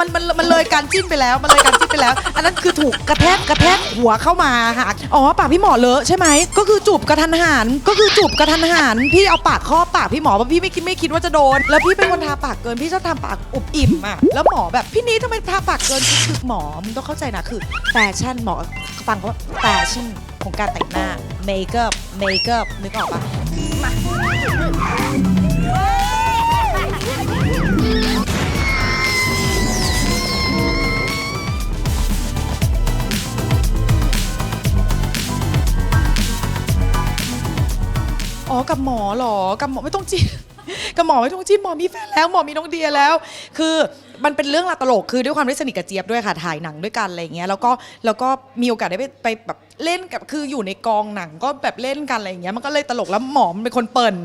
มันมันมันเลยการจิ้นไปแล้วมันเลยการจิ้นไปแล้ว อันนั้นคือถูกกระแทกกระแทกหัวเข้ามาหาอ๋อปากพี่หมอเลอะใช่ไหมก็คือจูบกระทันหันก็คือจูบกระทันหันพี่เอาปากครอบปากพี่หมอเพราะพี่ไม่คิดไม่คิดว่าจะโดน แล้วพี่เป็นคนทาปากเกินพี่ชอบทำปากอุบอิ่มอะแล้วหมอแบบพี่นี้ทำไมทาปากเกินคือคือหมอมึงต้องเข้าใจนะคือแฟชั่นหมอฟังเขาว่าแฟชั่นของการแต่งหน้าเมคอัพเมคอัพนึกออกปะอ๋อ กับหมอเหรอกับหมอไม่ต้องจีบกับหมอไม่ต้องจีบหมอมีแฟนแล้วหมอมีน้องเดียแล้ว คือ มันเป็นเรื่องราวตลกคือด้วยความที่สนิทกับเจี๊ยบด้วยค่ะถ่ายหนังด้วยกันอะไรอย่างเงี้ยแล้วก็แล้วก็มีโอกาสได้ไปไปแบบเล่นกับคืออยู่ในกองหนังก็แบบเล่นกันอะไรอย่างเงี้ยมันก็เลยตลกแล้วหมอมันเป็นคนเปิ่น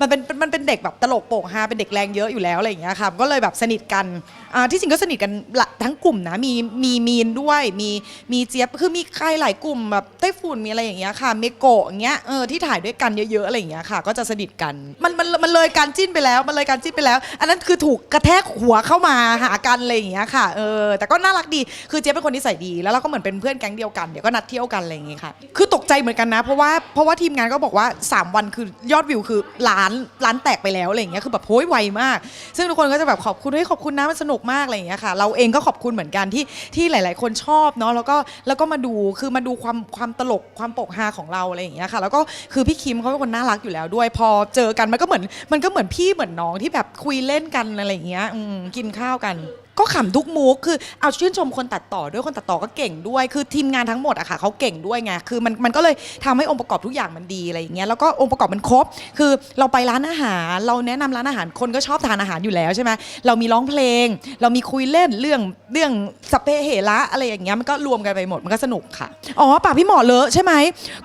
มันเป็นมันเป็นเด็กแบบตลกโปกฮาเป็นเด็กแรงเยอะอยู่แล้วอะไรอย่างเงี้ยค่ะก็เลยแบบสนิทกันอ่าที่จริงก็สนิทกันละทั้งกลุ่มนะมีมีมีนด้วยมีมีเจี๊ยบคือมีใครหลายกลุ่มแบบไต้ฝุ่นมีอะไรอย่างเงี้ยค่ะเมโกะอย่างเงี้ยเออที่ถ่ายด้วยกันเยอะๆอะไรอย่างเงี้ยค่ะ ก็จะสนิทกันมันมันมันเลยการจิ้นไปแล้วมันเลยการจิ้นไปแล้ว อันนั้นคือถูกกระแทกหัวเข้ามาหากันอะไรอย่างเงี้ยค่ะเออแต่ก็น่ารักดีคือเจ๊เป็นคนนิสัยดีแล้วเราก็เหมือนเป็นเพื่อนแก๊งเดียวกันเดี๋ยวก็นัดเที่ยวกันอะไรอย่างเงี้ยค่ะ คือตกใจเหมือนกันนะ เพราะว่าเพราะว่าทีมงานก็บอกว่า 3 วันคือยอดวิวคือล้านล้านแตกไปแล้วอะไรอย่างเงี้ยคือแบบโห้ยไวมาก ซึ่งทุกคนก็จะแบบขอบคุณเฮ้ยขอบคุณนะมันสนุกมากอะไรอย่างเงี้ยค่ะเราเองก็ขอบคุณเหมือนกันที่ที่หลาย ๆ คนชอบเนาะแล้วก็แล้วก็มาดูคือมาดูความความตลกความปกฮาของเราอะไรอย่างเงี้ยค่ะ แล้วก็คือพี่คิมเขาเป็นคนน่ารักอยู่แล้วด้วย พอเจอกันมันก็เหมือนมันก็เหมือนพี่เหมือนน้องที่แบบคุยเล่นกันอะไรอย่างเงี้ยอืมกินข้าวกัน 많이. ก็ขำทุกมุกคือเอาชื่นชมคนตัดต่อด้วยคนตัดต่อก็เก่งด้วย คือทีมงานทั้งหมดอะค่ะเขาเก่งด้วยไงคือมันมันก็เลยทำให้องค์ประกอบทุกอย่างมันดีอะไรอย่างเงี้ยแล้วก็องค์ประกอบมันครบ คือเราไปร้านอาหาร เราแนะนำร้านอาหารคนก็ชอบทานอาหารอยู่แล้วใช่ไหมเรามีร้องเพลง เรามีคุยเล่นเรื่องเรื่องสเปเหระอะไรอย่างเงี้ยมันก็รวมกันไปหมดมันก็สนุกค่ะอ๋อปากพี่หมอเลอะใช่ไหม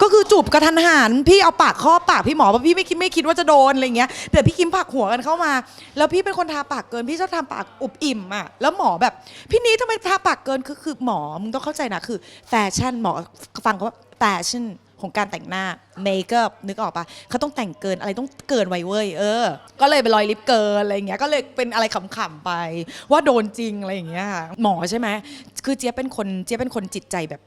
ก็คือจูบกระทันหันพี่เอาปากครอบปากพี่หมอเพราะพี่ไม่คิดไม่คิดว่าจะโดนอะไรเงี้ยแต่พี่คิมผักหัวกันเข้ามา แล้วพี่เป็นคนทาปากเกินพี่ชอบทำปากอุบอิ่มอะแแล้วหมอแบบ พี่นี้ทำไมทาปากเกินคือคือหมอมึงต้องเข้าใจนะคือแฟชั่นหมอฟังเขาว่าแฟชั่นของการแต่งหน้าเมคอัพนึกออกปะเขาต้องแต่งเกินอะไรต้องเกินไวเว้ยเออ ก็เลยไปรอยลิปเกินอะไรอย่างเงี้ยก็เลยเป็นอะไรขำๆไป ว่าโดนจริงอะไรอย่างเงี้ยค่ะหมอใช่ไหมคือเจี๊ยบเป็นคนเจี๊ยบเป็นคนจิตใจแบบ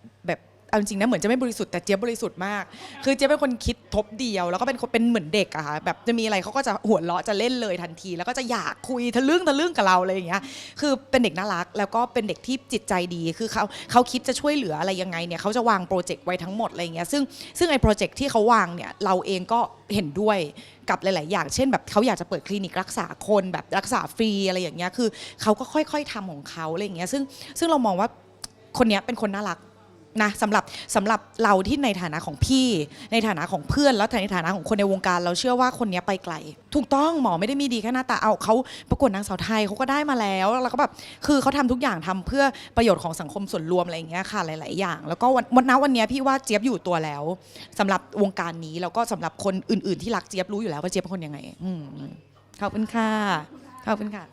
เอาจริงนะเหมือนจะไม่บริสุทธิ์แต่เจี๊ยบบริสุทธิ์มาก คือเจี๊ยบเป็นคนคิดทบเดียว แล้วก็เป็นคนเป็นเหมือนเด็กอะค่ะแบบจะมีอะไรเขาก็จะหัวเราะจะเล่นเลยทันที แล้วก็จะอยากคุยทะลึ่งทะลึ่งกับเราอะไรอย่างเงี้ยคือเป็นเด็กน่ารักแล้วก็เป็นเด็กที่จิตใจดีคือเขาเขาคิดจะช่วยเหลืออะไรยังไงเนี่ยเขาจะวางโปรเจกต์ไว้ทั้งหมดอะไรอย่างเงี้ยซึ่งซึ่งไอ้โปรเจกต์ที่เขาวางเนี่ยเราเองก็เห็นด้วยกับหลาย ๆ อย่าง เช่นแบบเขาอยากจะเปิดคลินิกรักษาคนแบบรักษาฟรีอะไรอย่างเงี้ยคือเขาก็ค่อย ๆทำของเขาอะไรอย่างเงี้ยซึ่งซึ่งเรามองว่าคนนี้เป็นคนน่ารัก นะสำหรับสำหรับเราที่ในฐานะของพี่ ในฐานะของเพื่อนแล้วในฐานะของคนในวงการ เราเชื่อว่าคนนี้ไปไกล ถูกต้องหมอไม่ได้มีดีแค่หน้าตาเอาเขาประกวดนางสาวไทยเขาก็ได้มาแล้วแล้วก็แบบคือเขาทำทุกอย่างทำเพื่อประโยชน์ของสังคมส่วนรวมอะไรอย่างเงี้ยค่ะหลาย ๆ อย่าง แล้วก็วันนั้นวันเนี้ยพี่ว่าเจี๊ยบอยู่ตัวแล้วสำหรับวงการนี้แล้วก็สำหรับคนอื่น ๆ ที่รักเจี๊ยบรู้อยู่แล้วว่าเจี๊ยบเป็นคนยังไงอืมขอบคุณค่ะขอบคุณค่ะ